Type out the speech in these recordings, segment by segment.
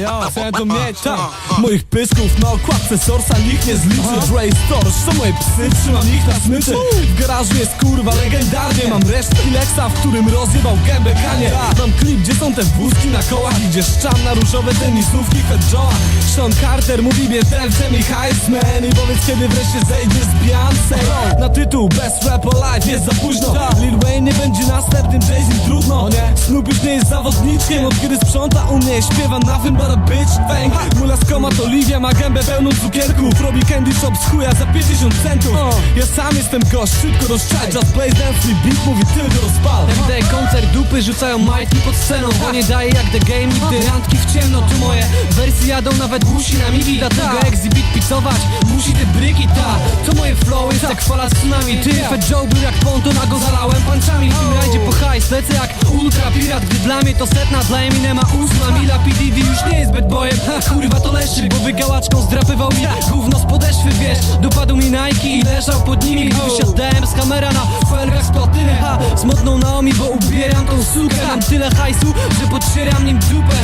Ja, chcę mieć, tak Moich pysków na okładce Sorsa nikt nie zliczy. Dre Storch, to moje psy, trzymam ich na smyczy. W garażu jest kurwa legendarnie. Mam resztki Lexa, w którym rozjebał gębę kanie. Mam klip, gdzie są te wózki na kołach. I gdzie szczam na różowe tenisówki Joa Sean Carter mówi mnie ten mi Heisman I powiedz kiedy wreszcie zejdzie z Beyoncé Na tytuł Best Rap Alive jest za późno. Lil Wayne nie będzie następnym Jay-Z trudno Snoop już nie jest zawodniczkiem. Od kiedy sprząta u mnie śpiewa nothing but a bitch Fang Mula z koma to Livia ma gębę pełną cukierków. Robi candy shop z chuja za 50 centów. Ja sam jestem gość, szybko rozczać Just play dance, beat mówi tylko rozpal. Everyday koncert dupy rzucają majtki pod sceną Bo nie daje jak the game, nigdy randki w ciemno Tu moje wersje jadą nawet musi na migi Dlatego exhibit picować. Musi te bryki ta. To moje flow jest jak fala tsunami. Ty Fat Joe był jak ponton, a go zalałem panczami W tym rajdzie po hajs lecę jak ultra pirat. Gdy dla mnie to setna, dla Eminema ósma. Mila PDD już nie jest bad boyem. Ha, Kurwa to leszczyk, bo wygałaczką zdrapywał mi Gówno z podeszwy, wiesz. Dopadł mi Nike i leżał pod nimi. Gdy wysiadałem z kamera na felgach z platyny Ha, smutną Naomi, bo ubieram tą sukę. Mam tyle hajsu, że podcieram nim dupę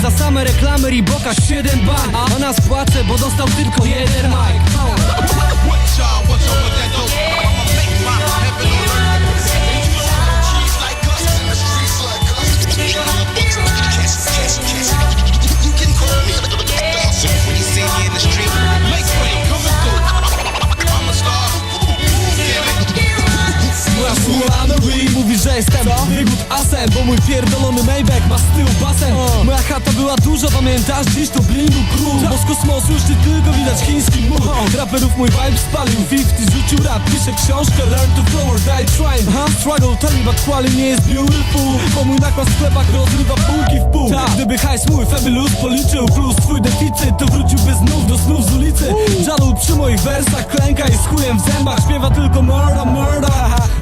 reklamy Reeboka 7 bań A nas płacze, bo dostał tylko jeden mic asem Bo mój pierdolony Maybach ma z tyłu basen Moja chata była duża, pamiętasz? Dziś to blingu król. Bo z kosmosu już nie tylko widać chiński mur Raperów mój vibe spalił 50 rzucił rap Pisze książkę Learn to flow Struggle, tell me but quality nie jest beautiful Bo mój nakład w sklepach rozrywa półki w pół. Gdyby hajs mój fabulous policzył Plus twój deficyt to wróciłby znów do snów z ulicy. Jalu przy moich wersach klęka i z chujem w zębach. Śpiewa tylko murder, murder.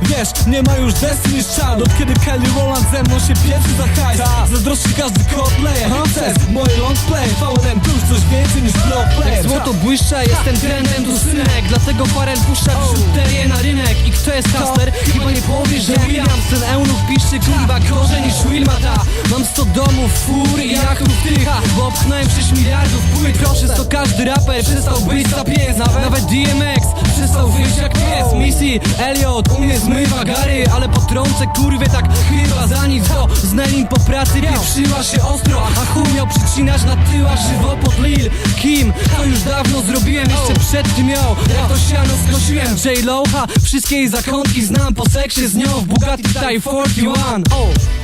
Wiesz, nie ma już Destiny's Child Od kiedy Kelly Rowland ze mną się pieprzy za hajs. Zazdrości każdy Coldplay Przez moje long play. VNM to już coś więcej niż blow play Złoto błyszcza, jestem trendem tu synek. Dlatego Farel puszcza biżuterię na rynek. I kto jest Caster? Chyba nie powiesz, że Williams Ten eunuch piszczy kurwa gorzej niż Wilma Mam 100 domów, fur i jachtów tych Bo obchnąłem 6 miliardów płyt. Proszę, to każdy raper przestał być za pies. Nawet, nawet DMX przestał wyjść jak pies. Missy, Elliot, u mnie zmywa gary Ale potrącę kurwie tak chyba za nic Bo z Nelim po pracy pieprzyła się ostro A chuj miał przycinać na tyłach żywopłot Lil Kim, to już dawno zrobiłem Jeszcze przed tym jak to siano skosiłem J-Lo, ha, wszystkie jej zakątki znam Po seksie z nią w Bugatti Style 41 oh.